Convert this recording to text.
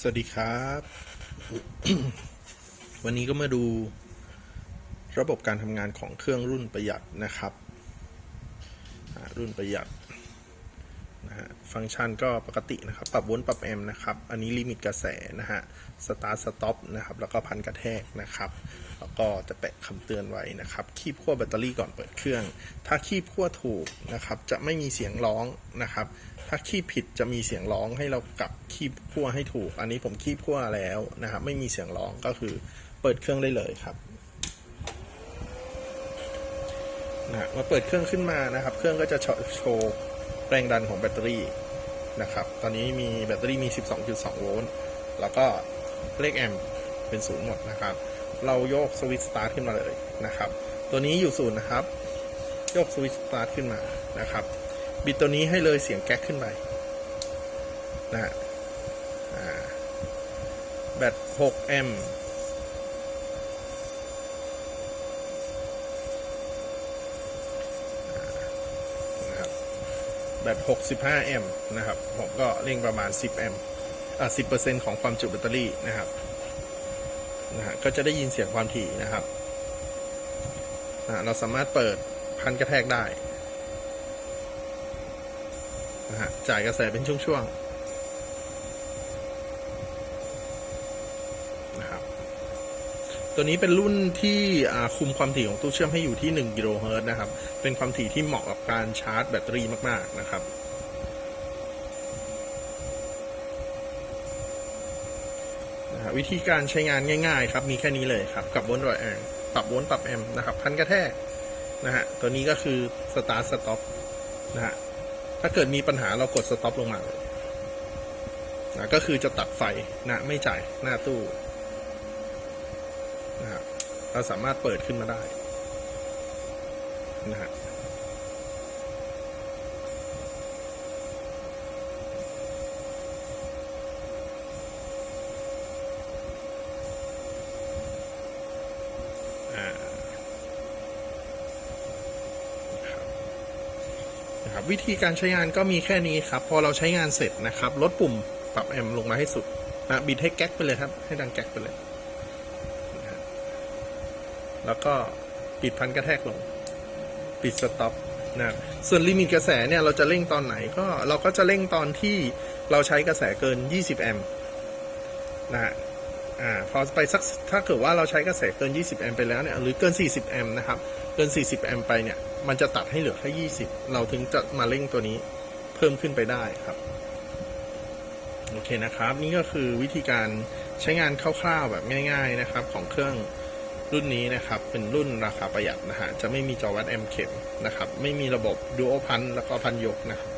สวัสดีครับ วันนี้ก็มาดูระบบการทำงานของเครื่องรุ่นประหยัดนะครับ รุ่นประหยัด นะฮะฟังก์ชันก็ปกตินะครับ ปรับวนปรับแอมนะครับ อันนี้ลิมิตกระแสนะฮะสตาร์สต็อปนะครับ แล้วก็พันกระแทกนะครับ แล้วก็จะแปะคำเตือนไว้นะครับ คีบขั้วแบตเตอรี่ก่อนเปิดเครื่อง ถ้าคีบขั้วถูกนะครับ จะไม่มีเสียงร้องนะครับ ถ้าคีบผิดจะมีเสียงร้องให้เรากลับคีบขั้วให้ถูก อันนี้ผมคีบขั้วแล้วนะครับ ไม่มีเสียงร้องก็คือเปิดเครื่องได้เลยครับนะมาเปิดเครื่องขึ้นมานะครับ เครื่องก็จะโชว์ แรงดันของแบตเตอรี่นะครับ ตอนนี้มีแบตเตอรี่มี 12.2 โวลต์ แล้วก็เลขแอมป์เป็นศูนย์หมดนะครับ เราโยกสวิตช์สตาร์ทขึ้นมาเลยนะครับ ตัวนี้อยู่ศูนย์นะครับ โยกสวิตช์สตาร์ทขึ้นมานะครับ บิดตัวนี้ให้เลยเสียงแก๊กขึ้นไปนะแบต6แอมป์นะครับ แบบ 65 แอมป์นะครับ ผมก็เร่งประมาณ 10 แอมป์อ่า10%ของความจุแบตเตอรี่นะครับนะฮะก็จะได้ยินเสียงความถี่นะครับนะเราสามารถเปิดพันกระแทกได้นะฮะจ่ายกระแสเป็นช่วงๆนะครับ ตัวนี้เป็นรุ่นที่คุมความถี่ของตู้เชื่อมให้อยู่ที่ 1 กิโลเฮิรตซ์นะครับ เป็นความถี่ที่เหมาะกับการชาร์จแบตเตอรี่มาก ๆ นะครับ วิธีการใช้งานง่าย ๆ ครับ มีแค่นี้เลยครับ กับวนปรับแอมปรับวนปรับแอมนะครับ พันกระแทกนะฮะ ตัวนี้ก็คือสตาร์ทสต็อปนะฮะ ถ้าเกิดมีปัญหาเรากดสต็อปลงมาเลยนะก็คือจะตัดไฟนะไม่จ่ายหน้าตู้ นะฮะเราสามารถเปิดขึ้นมาได้นะฮะครับวิธีการใช้งานก็มีแค่นี้ครับ พอเราใช้งานเสร็จนะครับ ลดปุ่มปรับแอมป์ลงมาให้สุดนะบิดให้แก๊กไปเลยครับ ให้ดังแก๊กไปเลย แล้วก็ปิดพันกระแทกลง ปิดสต็อปนะครับส่วนลิมิตกระแสเนี่ยเราจะเร่งตอนไหนก็เราก็จะเร่งตอนที่เราใช้กระแสเกิน 20 แอมป์นะฮะอ่าพอไปสักถ้าเกิดว่าเราใช้กระแสเกิน 20 แอมป์ไปแล้วเนี่ยหรือเกิน 40 แอมป์นะครับ เกิน 40 แอมป์ไปเนี่ยมันจะตัดให้เหลือแค่20 เราถึงจะมาเร่งตัวนี้เพิ่มขึ้นไปได้ครับโอเคนะครับ นี่ก็คือวิธีการใช้งานคร่าวๆแบบง่าย ๆนะครับของเครื่อง รุ่นนี้นะครับเป็นรุ่นราคาประหยัดนะฮะจะไม่มีจอวัดแอมเข็มนะครับไม่มีระบบดูโอพันแล้วก็พันยกนะครับ